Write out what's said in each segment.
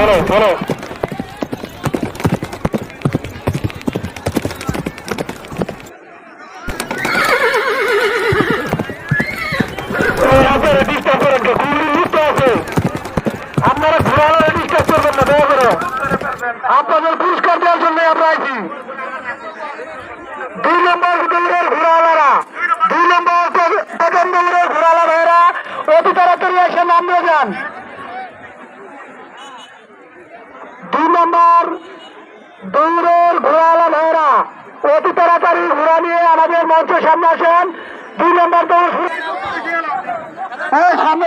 বলো বলো আপনারা ঘোরানো ডিস্টার্ব করবেন না, দয়া করে। আপনাদের পুরস্কার দেওয়ার জন্য আমরা আছি দুই নম্বর দৌড়ের ঘোরাওয়ালারা দুই নম্বর দৌড়ের ঘোরাওয়ালা ভাইরা অতি তাড়াতাড়ি এসে নামবে যান দুই নম্বর দৌড়ের ঘোরাওয়ালা ভাইরা অতি তাড়াতাড়ি ঘোরা নিয়ে আমাদের মঞ্চের সামনে আসেন। দুই নম্বর সামনে সামনে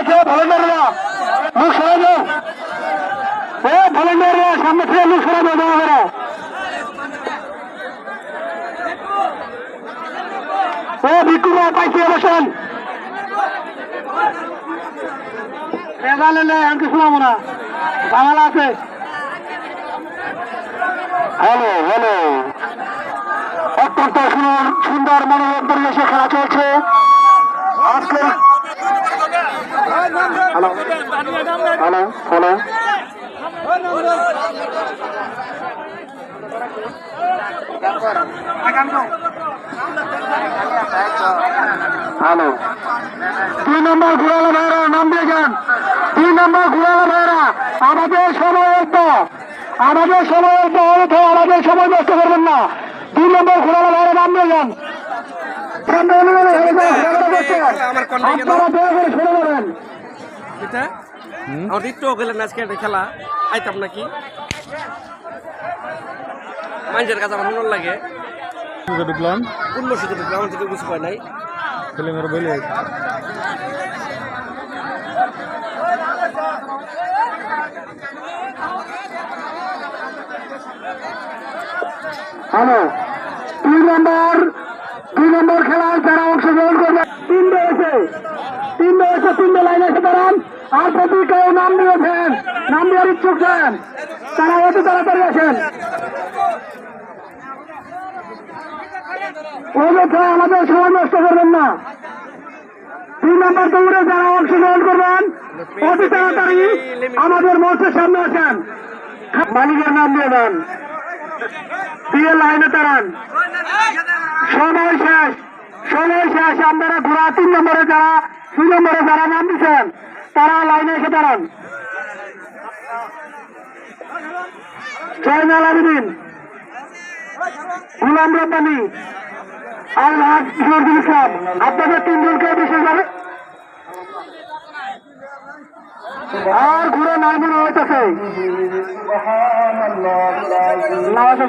বসেন। আমি কিছু না। ঝামেলা আছে। Hello hello. অত্যন্ত সুন্দর মনোরম পরিবেশে খেলা চলছে। হ্যালো দুই নম্বর ঘুরালো ভাইরা, নাম দিয়ে যান। দুই নম্বর ঘুরালো ভাইরা, আমাদের সময় আমাদের সময় আমাদের সময় নষ্ট করবেন না দুই নম্বর ঘুরালো ভাইরা নাম দিয়ে যান হয়ে। আপনারা দয়া করে নেবেন একটু খেলা নাকি কাছে আমার মনে লাগে কিছু নাই ছেলে মেয়েরা বলে হ্যালো। দুই নম্বর দুই নম্বর খেলায় যারা অংশগ্রহণ করবে, তিন রয়েছে তিন রয়েছে তিনটে লাইনে এসে দাঁড়ান। আর যদি নাম দিয়েছেন নাম দেওয়ার ইচ্ছুক দেন তারা অতি তাড়াতাড়ি আসেন। অযথা আমাদের সময় নষ্ট করবেন না। তিন নম্বর দৌড়ে যারা অংশগ্রহণ করবেন, অতি তাড়াতাড়ি আমাদের মঞ্চের সামনে আসেন। মালিকের নাম দিয়ে দেন। লাইনে দাঁড়ান। সময় শেষ সময় শেষ। আপনারা তিন নম্বরে যারা, দুই নম্বরে যারা নাম দিচ্ছেন, তারা লাইনে এসে দাঁড়ান। জয়নাল আবেদিন, গুলাম রব্বানি আল হাজ জহুরুল ইসলাম। আপনাদের তিনজনকে বিশেষভাবে আর ঘুরে নাই মনে হইতেছে। নামাজের